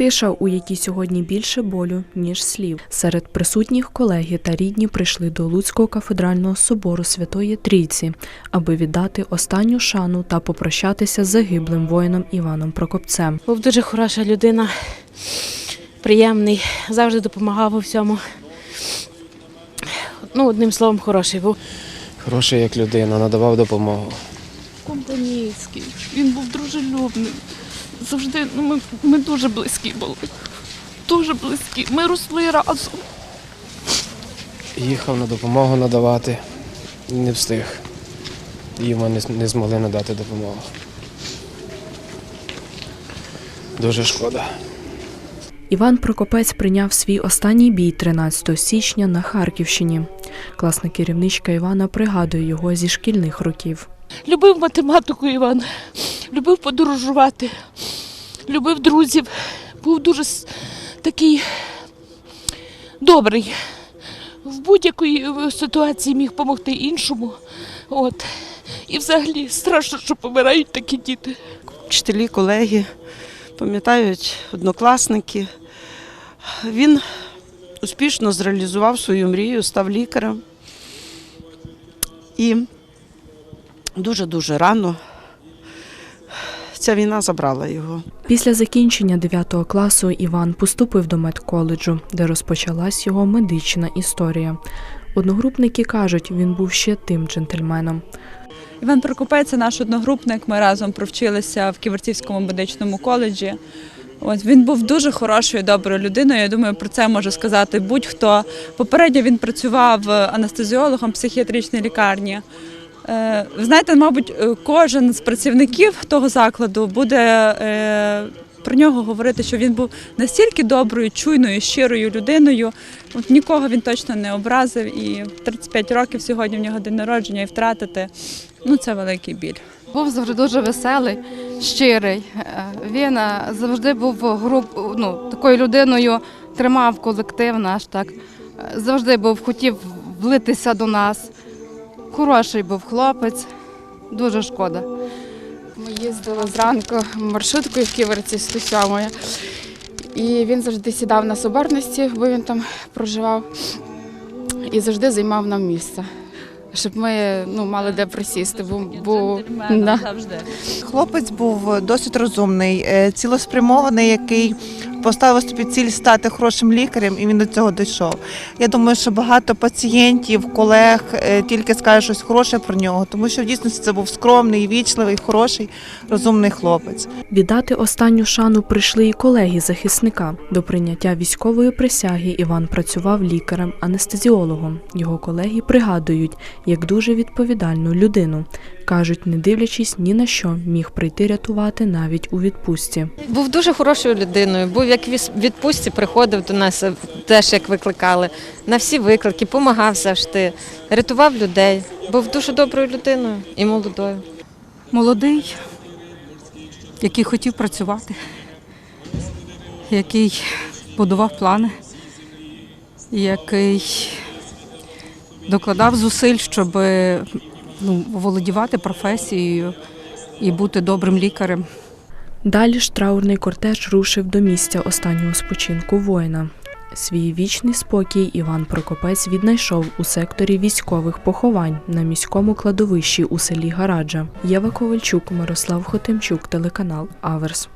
Тиша, у якій сьогодні більше болю, ніж слів. Серед присутніх колеги та рідні прийшли до Луцького кафедрального собору Святої Трійці, аби віддати останню шану та попрощатися з загиблим воїном Іваном Прокопцем. Був дуже хороша людина, приємний, завжди допомагав у всьому. Ну, одним словом, хороший був. Хороший як людина, надавав допомогу. компанійський, він був дружелюбний. Завжди ну, ми, ми дуже близькі були. Дуже близькі. Ми росли разом. Їхав на допомогу надавати, не встиг. Йому не, не змогли надати допомогу. Дуже шкода. Іван Прокопець прийняв свій останній бій 13 січня на Харківщині. Класна керівничка Івана пригадує його зі шкільних років. Любив математику Іван, любив подорожувати, любив друзів. Був дуже такий добрий. В будь-якій е, ситуації міг допомогти іншому. От. І взагалі страшно, що помирають такі діти. вчителі, колеги, пам'ятають однокласники. Він успішно зреалізував свою мрію, став лікарем. І дуже-дуже рано ця війна забрала його. Після закінчення 9 класу Іван поступив до медколеджу, де розпочалась його медична історія. Одногрупники кажуть, він був ще тим джентльменом. Іван Прокопець наш одногрупник. Ми разом провчилися в Ківерцівському медичному коледжі. От він був дуже хорошою, доброю людиною. Я думаю, про це може сказати будь-хто. Попередньо він працював анестезіологом в психіатричній лікарні. Е, Ви знаєте, мабуть, е, кожен з працівників того закладу буде е, про нього говорити, що він був настільки доброю, чуйною, щирою людиною. От нікого він точно не образив. І 35 років сьогодні в нього день народження і втратити ну це великий біль. Був завжди дуже веселий, щирий. Він завжди був груп, ну, такою людиною, тримав колектив наш, так. Завжди був, хотів влитися до нас. Хороший був хлопець, дуже шкода. Ми їздили зранку маршруткою в Ківерці 107 і він завжди сідав на соборності, бо він там проживав, і завжди займав нам місце, щоб ми ну, мали де присісти. Бо, бо да. Хлопець був досить розумний, е, цілеспрямований, який поставив собі ціль стати хорошим лікарем, і він до цього дійшов. Я думаю, що багато пацієнтів, колег е, тільки скажуть щось хороше про нього, тому що в дійсності це був скромний, вічливий, хороший, розумний хлопець. Віддати останню шану прийшли і колеги захисника. До прийняття військової присяги Іван працював лікарем-анестезіологом. Його колеги пригадують, як дуже відповідальну людину. Кажуть, не дивлячись ні на що, міг прийти рятувати навіть у відпустці. Був дуже хорошою людиною. Був як відпустці, приходив до нас теж як викликали. На всі виклики, допомагав завжди, рятував людей. Був дуже доброю людиною і молодою. молодий, який хотів працювати, який будував плани, який докладав зусиль, щоб ну, володівати професією і бути добрим лікарем. Далі ж траурний кортеж рушив до місця останнього спочинку воїна. Свій вічний спокій Іван Прокопець віднайшов у секторі військових поховань на міському кладовищі у селі Гараджа. Єва Ковальчук, Мирослав Хотимчук, телеканал Аверс.